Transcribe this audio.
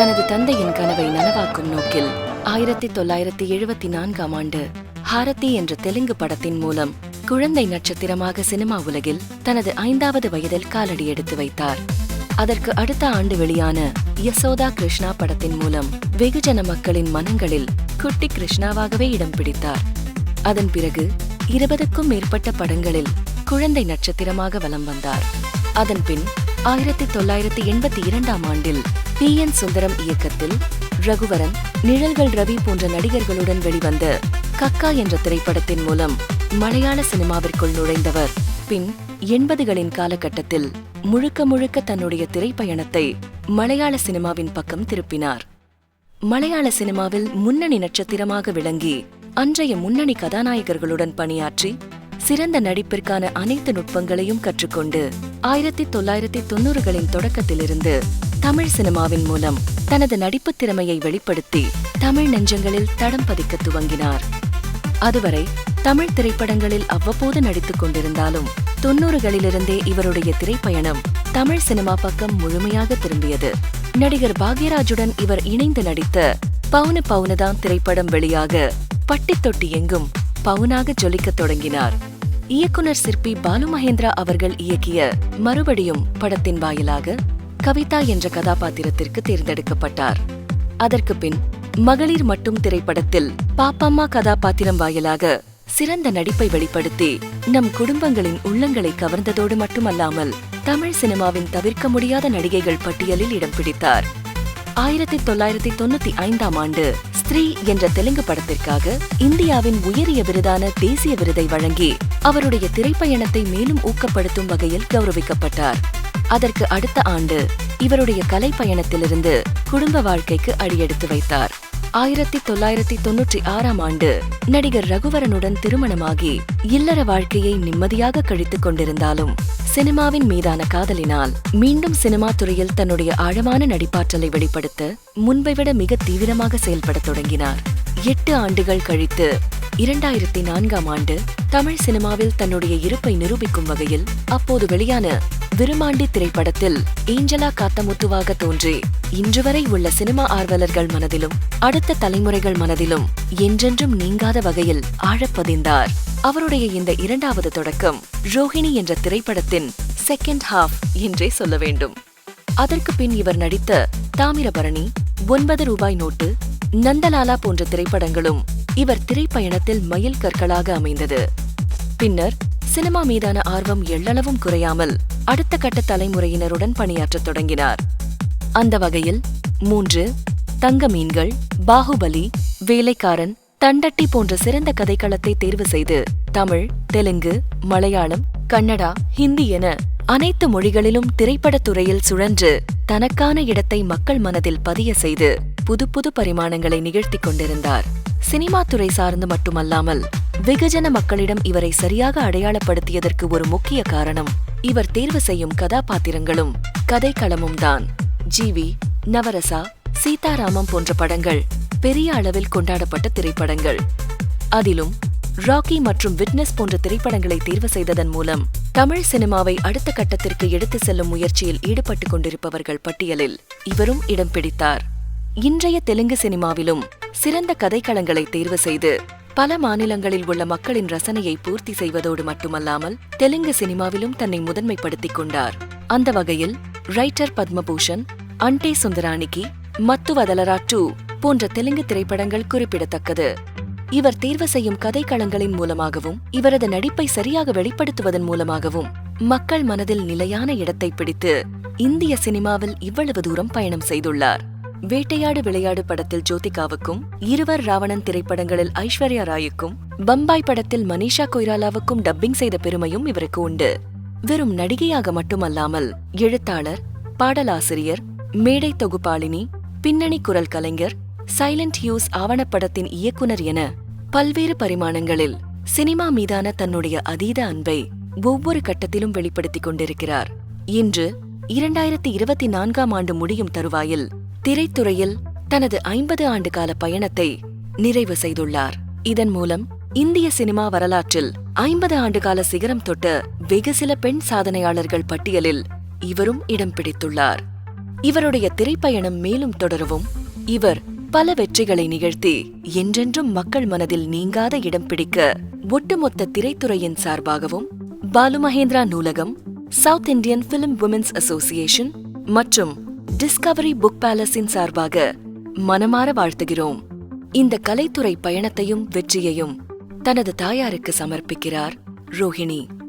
தனது தந்தையின் கனவை நனவாக்கும் நோக்கில் ஆயிரத்தி தொள்ளாயிரத்தி எழுபத்தி நான்காம் ஆண்டு ஹாரதி என்ற தெலுங்கு படத்தின் மூலம் குழந்தை நட்சத்திரமாக சினிமா உலகில் தனது ஐந்தாவது வயதில் காலடி எடுத்து வைத்தார். அதற்கு அடுத்த ஆண்டு வெளியான யசோதா கிருஷ்ணா படத்தின் மூலம் வெகுஜன மக்களின் மனங்களில் குட்டி கிருஷ்ணாவாகவே இடம் பிடித்தார். அதன் பிறகு இருபதுக்கும் மேற்பட்ட படங்களில் குழந்தை நட்சத்திரமாக வலம் வந்தார். அதன்பின் ஆயிரத்தி தொள்ளாயிரத்தி எண்பத்தி இரண்டாம் ஆண்டில் பி என் சுந்தரம் இயக்கத்தில் ரகுவரன் நிழல்கள் ரவி போன்ற நடிகர்களுடன் வெளிவந்த கக்கா என்ற திரைப்படத்தின் மூலம் மலையாள சினிமாவிற்குள் நுழைந்தவர். பின் எண்பதுகளின் காலகட்டத்தில் முழுக்க முழுக்க தன்னுடைய திரைப்பயணத்தை மலையாள சினிமாவின் பக்கம் திருப்பினார். மலையாள சினிமாவில் முன்னணி நட்சத்திரமாக விளங்கி அன்றைய முன்னணி கதாநாயகர்களுடன் பணியாற்றி சிறந்த நடிப்பிற்கான அனைத்து நுட்பங்களையும் கற்றுக்கொண்டு ஆயிரத்தி தொள்ளாயிரத்தி தொன்னூறுகளின் தொடக்கத்திலிருந்து தமிழ் சினிமாவின் மூலம் தனது நடிப்புத் திறமையை வெளிப்படுத்தி தமிழ் நெஞ்சங்களில் தடம் பதிக்க துவங்கினார். அதுவரை தமிழ் திரைப்படங்களில் அவ்வப்போது நடித்துக் கொண்டிருந்தாலும் தொன்னூறுகளிலிருந்தே இவருடைய திரைப்பயணம் தமிழ் சினிமா பக்கம் முழுமையாக திரும்பியது. நடிகர் பாக்யராஜுடன் இவர் இணைந்து நடித்த பவுனு பவுனுதான் திரைப்படம் வெளியாக பட்டி தொட்டி எங்கும் பவுனாக ஜொலிக்கத் தொடங்கினார். இயக்குனர் சிற்பி பாலு மகேந்திரா அவர்கள் இயக்கிய மறுபடியும் படத்தின் வாயிலாக கவிதா என்ற கதாபாத்திரத்திற்கு தேர்ந்தெடுக்கப்பட்டார். அதற்கு பின் மகளிர் மட்டும் திரைப்படத்தில் பாப்பம்மா கதாபாத்திரம் வாயிலாக சிறந்த நடிப்பை வெளிப்படுத்தி நம் குடும்பங்களின் உள்ளங்களை கவர்ந்ததோடு மட்டுமல்லாமல் தமிழ் சினிமாவின் தவிர்க்க முடியாத நடிகைகள் பட்டியலில் இடம் பிடித்தார். ஆயிரத்தி தொள்ளாயிரத்தி தொண்ணூத்தி ஐந்தாம் ஆண்டு ஸ்திரீ என்ற தெலுங்கு படத்திற்காக இந்தியாவின் உயரிய விருதான தேசிய விருதை வழங்கி அவருடைய திரைப்பயணத்தை மேலும் ஊக்கப்படுத்தும் வகையில் கௌரவிக்கப்பட்டார். அதற்கு அடுத்த ஆண்டு இவருடைய கலை பயணத்திலிருந்து குடும்ப வாழ்க்கைக்கு அடியெடுத்து வைத்தார். ஆயிரத்தி தொள்ளாயிரத்தி தொன்னூற்றி ஆறாம் ஆண்டு நடிகர் ரகுவரனுடன் திருமணமாகி இல்லற வாழ்க்கையை நிம்மதியாக கழித்துக் கொண்டிருந்தாலும் சினிமாவின் மீதான காதலினால் மீண்டும் சினிமா துறையில் தன்னுடைய ஆழமான நடிப்பாற்றலை வெளிப்படுத்த முன்பை விட மிக தீவிரமாக செயல்படத் தொடங்கினார். எட்டு ஆண்டுகள் கழித்து இரண்டாயிரத்தி நான்காம் ஆண்டு தமிழ் சினிமாவில் தன்னுடைய இருப்பை நிரூபிக்கும் வகையில் அப்போது வெளியான விருமாண்டி திரைப்படத்தில் ஏஞ்சலா காத்தமுத்துவாக தோன்றி இன்று வரை உள்ள சினிமா ஆர்வலர்கள் மனதிலும் அடுத்த தலைமுறைகள் மனதிலும் என்றென்றும் நீங்காத வகையில் ஆழப்பதிந்தார் அவருடைய இந்த இரண்டாவது தொடக்கம் ரோஹிணி என்ற திரைப்படத்தின் செகண்ட் ஹாஃப் என்றே சொல்ல வேண்டும். அதற்கு பின் இவர் நடித்த தாமிரபரணி ஒன்பது ரூபாய் நோட்டு நந்தலாலா போன்ற திரைப்படங்களும் இவர் திரைப்பயணத்தில் மைல் கற்களாக அமைந்தது. பின்னர் சினிமா மீதான ஆர்வம் எள்ளளவும் குறையாமல் அடுத்த கட்ட தலைமுறையினருடன் பணியாற்றத் தொடங்கினார். அந்த வகையில் மூன்று தங்க மீன்கள் பாகுபலி வேலைக்காரன் தண்டட்டி போன்ற சிறந்த கதைக்களத்தை தேர்வு செய்து தமிழ் தெலுங்கு மலையாளம் கன்னடா ஹிந்தி என அனைத்து மொழிகளிலும் திரைப்படத் துறையில் சுழன்று தனக்கான இடத்தை மக்கள் மனதில் பதிய செய்து புது புது பரிமாணங்களை நிகழ்த்திக் கொண்டிருந்தார். சினிமா துறை சார்ந்து மட்டுமல்லாமல் வெகுஜன மக்களிடம் இவரை சரியாக அடையாளப்படுத்தியதற்கு ஒரு முக்கிய காரணம் இவர் தேர்வு செய்யும் கதாபாத்திரங்களும். கதைக்களமும் தான். ஜிவி நவரசா சீதாராமம் போன்ற படங்கள் பெரிய அளவில் கொண்டாடப்பட்ட திரைப்படங்கள். அதிலும் ராக்கி மற்றும் விட்னஸ் போன்ற திரைப்படங்களை தேர்வு செய்ததன் மூலம் தமிழ் சினிமாவை அடுத்த கட்டத்திற்கு எடுத்து செல்லும் முயற்சியில் ஈடுபட்டுக் கொண்டிருப்பவர்கள் பட்டியலில் இவரும் இடம் பிடித்தார். இன்றைய தெலுங்கு சினிமாவிலும் சிறந்த கதைக்களங்களை தேர்வு செய்து பல மாநிலங்களில் உள்ள மக்களின் ரசனையை பூர்த்தி செய்வதோடு மட்டுமல்லாமல் தெலுங்கு சினிமாவிலும் தன்னை முதன்மைப்படுத்திக் கொண்டார். அந்த வகையில் ரைட்டர் பத்மபூஷன் அண்டே சுந்தராணிக்கு மத்துவதலரா டூ போன்ற தெலுங்கு திரைப்படங்கள் குறிப்பிடத்தக்கது. இவர் தேர்வு செய்யும் கதைக்களங்களின் மூலமாகவும் இவரது நடிப்பை சரியாக வெளிப்படுத்துவதன் மூலமாகவும் மக்கள் மனதில் நிலையான இடத்தை பிடித்து இந்திய சினிமாவில் இவ்வளவு தூரம் பயணம் செய்துள்ளார். வேட்டையாடு விளையாடு படத்தில் ஜோதிகாவுக்கும் இருவர் ராவணன் திரைப்படங்களில் ஐஸ்வர்யா ராயுக்கும் பம்பாய் படத்தில் மனிஷா கொய்ராலாவுக்கும் டப்பிங் செய்த பெருமையும் இவருக்கு உண்டு. வெறும் நடிகையாக மட்டுமல்லாமல் எழுத்தாளர் பாடலாசிரியர் மேடை தொகுப்பாளினி பின்னணி குரல் கலைஞர் சைலண்ட் ஹியூஸ் ஆவணப்படத்தின் இயக்குனர் என பல்வேறு பரிமாணங்களில் சினிமா மீதான தன்னுடைய அதீத அன்பை ஒவ்வொரு கட்டத்திலும் வெளிப்படுத்திக் கொண்டிருக்கிறார். இன்று இரண்டாயிரத்தி இருபத்தி நான்காம் ஆண்டு முடியும் தருவாயில் திரைத்துறையில் தனது ஐம்பது ஆண்டு கால பயணத்தை நிறைவு செய்துள்ளார். இதன் மூலம் இந்திய சினிமா வரலாற்றில் ஐம்பது ஆண்டுகால சிகரம் தொட்ட வெகு சில பெண் சாதனையாளர்கள் பட்டியலில் இவரும் இடம் பிடித்துள்ளார். இவருடைய திரைப்பயணம் மேலும் தொடரவும் இவர் பல வெற்றிகளை நிகழ்த்தி என்றென்றும் மக்கள் மனதில் நீங்காத இடம் பிடிக்க ஒட்டுமொத்த திரைத்துறையின் சார்பாகவும் பாலு மகேந்திரா நூலகம் south Indian film women's association மற்றும் டிஸ்கவரி புக் பேலஸின் சார்பாக மனமார வாழ்த்துகிறோம். இந்த கலைத்துறை பயணத்தையும் வெற்றியையும் தனது தாயாருக்கு சமர்ப்பிக்கிறார் ரோஹிணி.